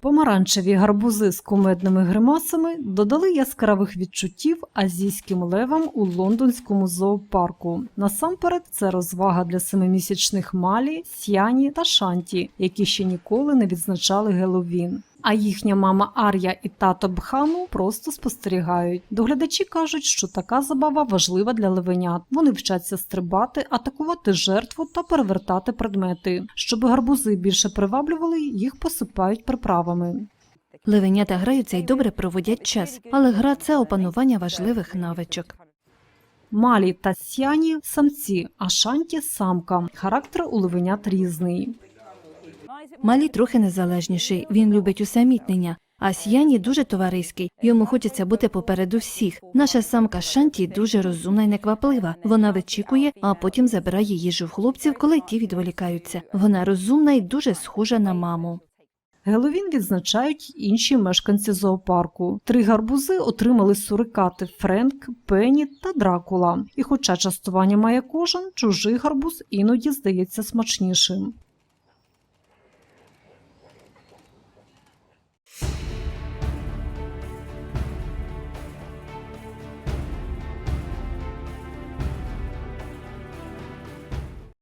Помаранчеві гарбузи з кумедними гримасами додали яскравих відчуттів азійським левам у лондонському зоопарку. Насамперед, це розвага для семимісячних малі, сяні та шанті, які ще ніколи не відзначали Геловін. А їхня мама Ар'я і тато Бхану просто спостерігають. Доглядачі кажуть, що така забава важлива для левенят. Вони вчаться стрибати, атакувати жертву та перевертати предмети. Щоб гарбузи більше приваблювали, їх посипають приправами. Левенята граються й добре проводять час, але гра це опанування важливих навичок. Малі та сяні самці, а шанті самка. Характер у левенят різний. Малі трохи незалежніший, він любить усамітнення. А Сіяні дуже товариський, йому хочеться бути попереду всіх. Наша самка Шанті дуже розумна і некваплива. Вона вичікує, а потім забирає їжу в хлопців, коли ті відволікаються. Вона розумна і дуже схожа на маму. Геловін відзначають інші мешканці зоопарку. Три гарбузи отримали сурикати Френк, Пенні та Дракула. І хоча частування має кожен, чужий гарбуз іноді здається смачнішим.